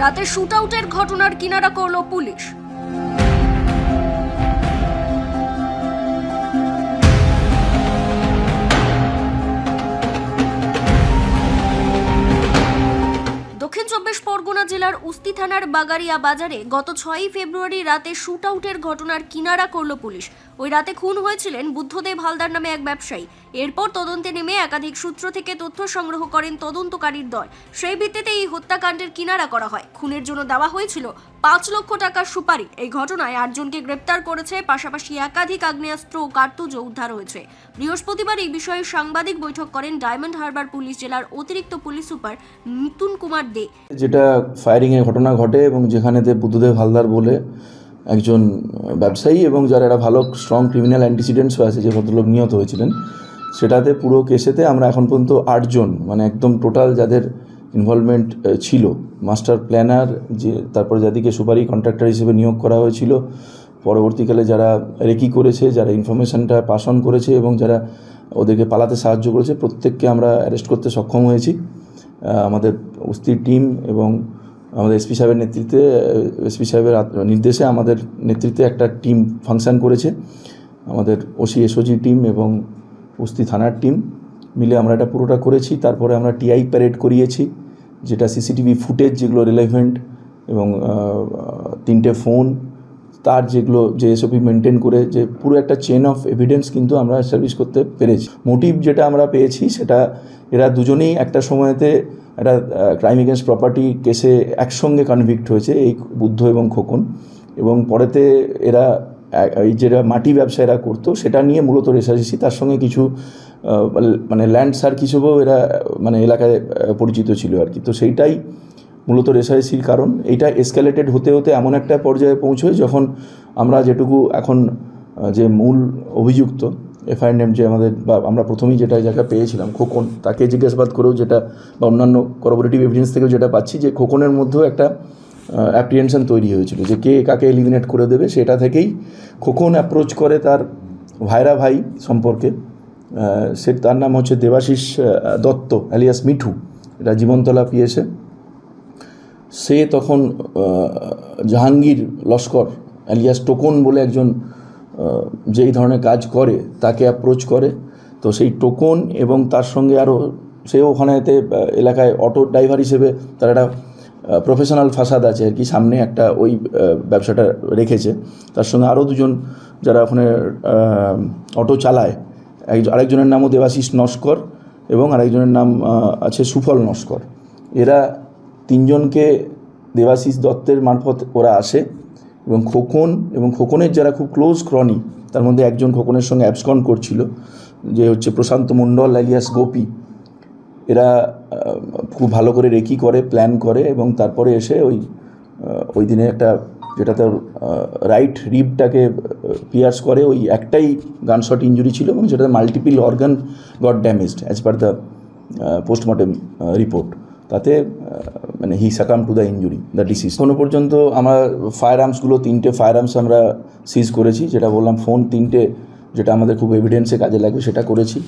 রাতে শুট আউটের ঘটনার কিনারা করল পুলিশ। দক্ষিণ চব্বিশ পরগনা জেলার উস্তি থানার বাগারিয়া বাজারে গত ছয়ই ফেব্রুয়ারি রাতে শুট আউটের ঘটনার কিনারা করল পুলিশ। ওই রাতে খুন হয়েছিলেন বুদ্ধদেব হালদার নামে এক ব্যবসায়ী। এরপর তদন্তে নেমে একাধিক সূত্র থেকে তথ্য সংগ্রহ করেন তদন্তকারীর দল। সেই ভিত্তিতে এই হত্যাকাণ্ডের কিনারা করা হয়। খুনের জন্য দেওয়া হয়েছিল পাঁচ লক্ষ টাকার সুপারি। এই ঘটনায় আটজনকে গ্রেপ্তার করেছে, পাশাপাশি একাধিক আগ্নেয়াস্ত্র ও কার্তুজও উদ্ধার হয়েছে। বৃহস্পতিবার এই বিষয়ে সাংবাদিক বৈঠক করেন ডায়মন্ড হারবার পুলিশ জেলার অতিরিক্ত পুলিশ সুপার মিতুন কুমার দে। যেটা ফায়ারিংয়ের ঘটনা ঘটে এবং যেখানেতে বুদ্ধদেব হালদার বলে একজন ব্যবসায়ী এবং যার একটা ভালো স্ট্রং ক্রিমিনাল অ্যান্টিসিডেন্টসও আছে, যে ভদ্রলোক নিহত হয়েছিলেন, সেটাতে পুরো কেসেতে আমরা এখন পর্যন্ত আটজন মানে একদম টোটাল যাদের ইনভলভমেন্ট ছিল। মাস্টার প্ল্যানার যে তারপরে যাদেরকে সুপারি কন্ট্রাক্টর হিসেবে নিয়োগ করা হয়েছিল, পরবর্তীকালে যারা রেকি করেছে, যারা ইনফরমেশনটা পাস অন করেছে এবং যারা ওদেরকে পালাতে সাহায্য করেছে, প্রত্যেককে আমরা অ্যারেস্ট করতে সক্ষম হয়েছি। আমাদের উস্তির টিম এবং আমাদের এসপি সাহেবের নেতৃত্বে এসপি সাহেবের নির্দেশে আমাদের নেতৃত্বে একটা টিম ফাংশন করেছে। আমাদের ওসি এসওজি টিম এবং উস্তি থানার টিম মিলে আমরা এটা পুরোটা করেছি। তারপরে আমরা টিআই প্যারেড করিয়েছি, যেটা সিসিটিভি ফুটেজ যেগুলো রিলেভেন্ট এবং তিনটে ফোন তার যেগুলো, যে এসওপি মেনটেন করে, যে পুরো একটা চেন অফ এভিডেন্স কিন্তু আমরা সার্ভিস করতে পেরেছি। মোটিভ যেটা আমরা পেয়েছি সেটা এরা দুজনেই একটা সময়তে একটা ক্রাইম এগেন্স্ট প্রপার্টি কেসে একসঙ্গে কনভিক্ট হয়েছে, এই বুদ্ধ এবং খোকন। এবং পরেতে এরা এই যেটা মাটি ব্যবসা এরা করতো, সেটা নিয়ে মূলত রেসারেসি তার সঙ্গে কিছু মানে ল্যান্ড সার্ক হিসেবেও এরা মানে এলাকায় পরিচিত ছিল আর কি। তো সেইটাই মূলত রেসারেসির কারণ। এইটা এসকালেটেড হতে হতে এমন একটা পর্যায়ে পৌঁছয় যখন আমরা যেটুকু এখন যে মূল অভিযুক্ত এফআইআর নেম যে আমাদের বা আমরা প্রথমেই যেটা জায়গা পেয়েছিলাম, খোকন, তাকে জিজ্ঞাসাবাদ করেও যেটা বা অন্যান্য করবোরেটিভ এভিডেন্স থেকেও যেটা পাচ্ছি যে খোকনের মধ্যেও একটা অ্যাপ্রিহেনশন তৈরি হয়েছিল যে কে কাকে এলিমিনেট করে দেবে। সেটা থেকেই খোকন অ্যাপ্রোচ করে তার ভাইরা ভাই সম্পর্কে। সে তার নাম হচ্ছে দেবাশিস দত্ত অ্যালিয়াস মিঠু। এটা জীবনতলা পিএসে। সে তখন জাহাঙ্গীর লস্কর অ্যালিয়াস টোকন বলে একজন আহ, যে এই ধরনের কাজ করে তাকে অ্যাপ্রোচ করে। তো সেই টোকন এবং তার সঙ্গে আরও সে ওখানেতে এলাকায় অটো ড্রাইভার হিসেবে তার একটা প্রফেশনাল ফাসাদ আছে আর কি সামনে একটা ওই ব্যবসাটা রেখেছে। তার সঙ্গে আরও দুজন যারা ওখানে অটো চালায় আরেকজনের নামও দেবাশিস নস্কর এবং আরেকজনের নাম আছে সুফল নস্কর। এরা তিনজনকে দেবাশিস দত্তের মারফত ওরা আসে এবং খোকন এবং খোকনের যারা খুব ক্লোজ ক্রনি তার মধ্যে একজন খোকনের সঙ্গে অ্যাবসকন করছিল, যে হচ্ছে প্রশান্ত মণ্ডল আলিয়াস গোপী। এরা খুব ভালো করে রেকি করে প্ল্যান করে এবং তারপরে এসে ওই ওই দিনে একটা যেটাতে রাইট রিবটাকে পিয়ার্স করে। ওই একটাই গানশট ইঞ্জুরি ছিল এবং সেটাতে multiple organ got damaged as per the postmortem report তাতে মানে he succumb to the injury the deceased এখনও পর্যন্ত আমরা ফায়ার আর্মসগুলো তিনটে ফায়ার আর্মস আমরা সিজ করেছি, যেটা বললাম ফোন তিনটে যেটা আমাদের খুব এভিডেন্সে কাজে লাগবে, সেটা করেছি।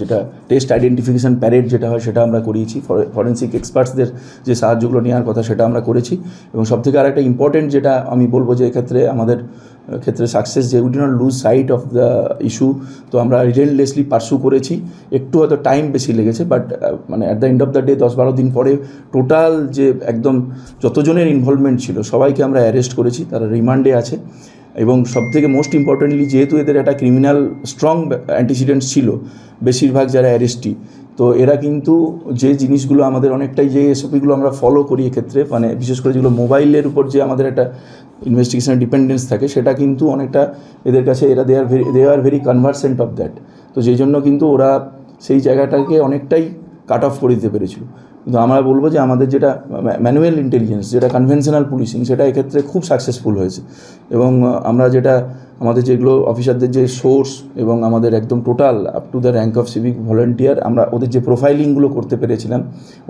যেটা টেস্ট আইডেন্টিফিকেশন প্যারেড যেটা হয়, সেটা আমরা করিয়েছি। ফরেন্সিক এক্সপার্টসদের যে সাহায্যগুলো নেওয়ার কথা, সেটা আমরা করেছি। এবং সবথেকে আর একটা ইম্পর্টেন্ট যেটা আমি বলব যে এক্ষেত্রে আমাদের ক্ষেত্রে সাকসেস যে we did not lose sight of the issue তো আমরা রিলেন্টলেসলি পার্সু করেছি। একটু হয়তো টাইম বেশি লেগেছে বাট মানে at the end of the day দশ বারো দিন পরে টোটাল যে একদম যতজনের ইনভলভমেন্ট ছিল, সবাইকে আমরা অ্যারেস্ট করেছি। তারা রিমান্ডে আছে। এবং সবথেকে মোস্ট ইম্পর্টেন্টলি যেহেতু এদের একটা ক্রিমিনাল স্ট্রং অ্যান্টিসিডেন্টস ছিল, বেশিরভাগ যারা অ্যারেস্টি তো এরা কিন্তু যে জিনিসগুলো আমাদের অনেকটাই যে এসওপিগুলো আমরা ফলো করি এক্ষেত্রে মানে বিশেষ করে যেগুলো মোবাইলের উপর যে আমাদের একটা ইনভেস্টিগেশনের ডিপেন্ডেন্স থাকে, সেটা কিন্তু অনেকটা এদের কাছে এরা they are very they are very conversant of that তো যেই জন্য কিন্তু ওরা সেই জায়গাটাকে অনেকটাই কাট অফ করে দিতে পেরেছিল। কিন্তু আমরা বলব যে আমাদের যেটা ম্যানুয়াল ইন্টেলিজেন্স যেটা কনভেনশনাল পুলিশিং সেটা এক্ষেত্রে খুব সাকসেসফুল হয়েছে। এবং আমরা যেটা আমাদের যেগুলো অফিসারদের যে সোর্স এবং আমাদের একদম total up to the rank of civic volunteer আমরা ওদের যে প্রোফাইলিংগুলো করতে পেরেছিলাম,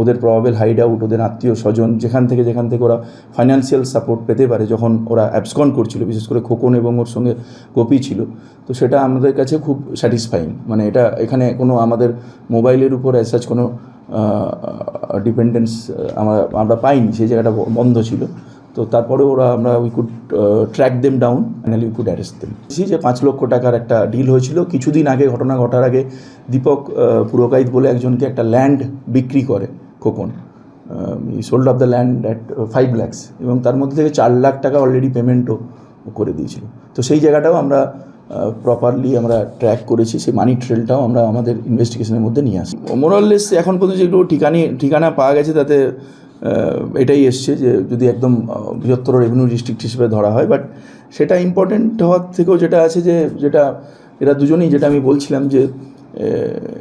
ওদের প্রবাবেল হাইড আউট ওদের আত্মীয় স্বজন, যেখান থেকে যেখান থেকে ওরা ফাইন্যান্সিয়াল সাপোর্ট পেতে পারে যখন ওরা অ্যাবসকন করছিল, বিশেষ করে খোকন এবং ওর সঙ্গে গোপী ছিল। তো সেটা আমাদের কাছে খুব স্যাটিসফাইং মানে এটা এখানে কোনো আমাদের মোবাইলের উপর অ্যাসাজ কোনো ডিপেন্ডেন্স আমরা আমরা পাইনি, সেই জায়গাটা বন্ধ ছিল। তো তারপরে ওরা আমরা we could track them down finally we could arrest them যে পাঁচ লক্ষ টাকার একটা ডিল হয়েছিল। কিছুদিন আগে ঘটনা ঘটার আগে দীপক আহ, পুরকাইত বলে একজনকে একটা ল্যান্ড বিক্রি করে Khokon. Sold off the land at five lakhs এবং তার মধ্যে থেকে চার লাখ টাকা অলরেডি পেমেন্টও করে দিয়েছিল। তো সেই জায়গাটাও আমরা প্রপারলি আমরা ট্র্যাক করেছি। সেই মানি ট্রেলটাও আমরা আমাদের ইনভেস্টিগেশনের মধ্যে নিয়ে আসি। মোরাললেস এখন পর্যন্ত যেগুলো ঠিকানি ঠিকানা পাওয়া গেছে তাতে এটাই এসছে যে যদি একদম বৃহত্তর রেভিনিউ ডিস্ট্রিক্ট হিসেবে ধরা হয় বাট সেটা ইম্পর্টেন্ট হওয়ার থেকেও যেটা আছে যে, যেটা এরা দুজনেই, যেটা আমি বলছিলাম যে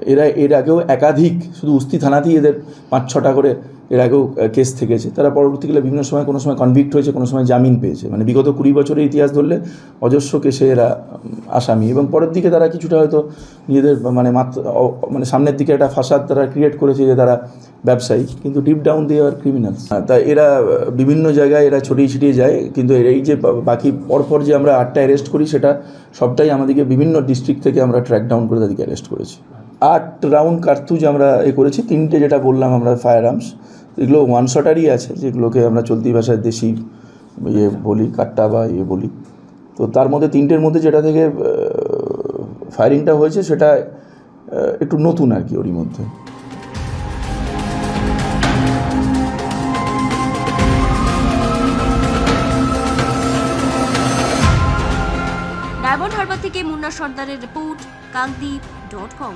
এরা, এর আগেও একাধিক, শুধু উস্তি থানাতেই এদের পাঁচ ছটা করে এর আগেও কেস থেকেছে। তারা পরবর্তীকালে বিভিন্ন সময় কোনো সময় কনভিক্ট হয়েছে, কোনো সময় জামিন পেয়েছে। মানে বিগত কুড়ি বছরের ইতিহাস ধরলে অজস্র কেসে এরা আসামি। এবং পরের দিকে তারা কিছুটা হয়তো নিজেদের মানে মাত্র মানে সামনের দিকে একটা ফাসাদ তারা ক্রিয়েট করেছে যে তারা ব্যবসায়ী। কিন্তু ডিপ ডাউন দিয়ে আর ক্রিমিনাল তা এরা বিভিন্ন জায়গায় এরা ছড়িয়ে ছিটিয়ে যায়। কিন্তু এই যে বাকি পরপর যে আমরা আটটা অ্যারেস্ট করি, সেটা সবটাই আমাদেরকে বিভিন্ন ডিস্ট্রিক্ট থেকে আমরা ট্র্যাক ডাউন করে তাদেরকে অ্যারেস্ট করেছি। আট রাউন্ড কার্তুজ আমরা এ করেছি। তিনটে যেটা বললাম আমরা ফায়ার আর্মস এগুলো ওয়ান শটারই আছে, যেগুলোকে আমরা চলতি ভাষায় দেশি ইয়ে বলি, কাট্টা বা ইয়ে বলি। তো তার মধ্যে তিনটের মধ্যে যেটা থেকে ফায়ারিংটা হয়েছে সেটা একটু নতুন আর কি ওরই মধ্যে। ডায়মন্ড হারবার থেকে মুন্না সর্দারের রিপোর্ট, কাকদ্বীপ ডট কম।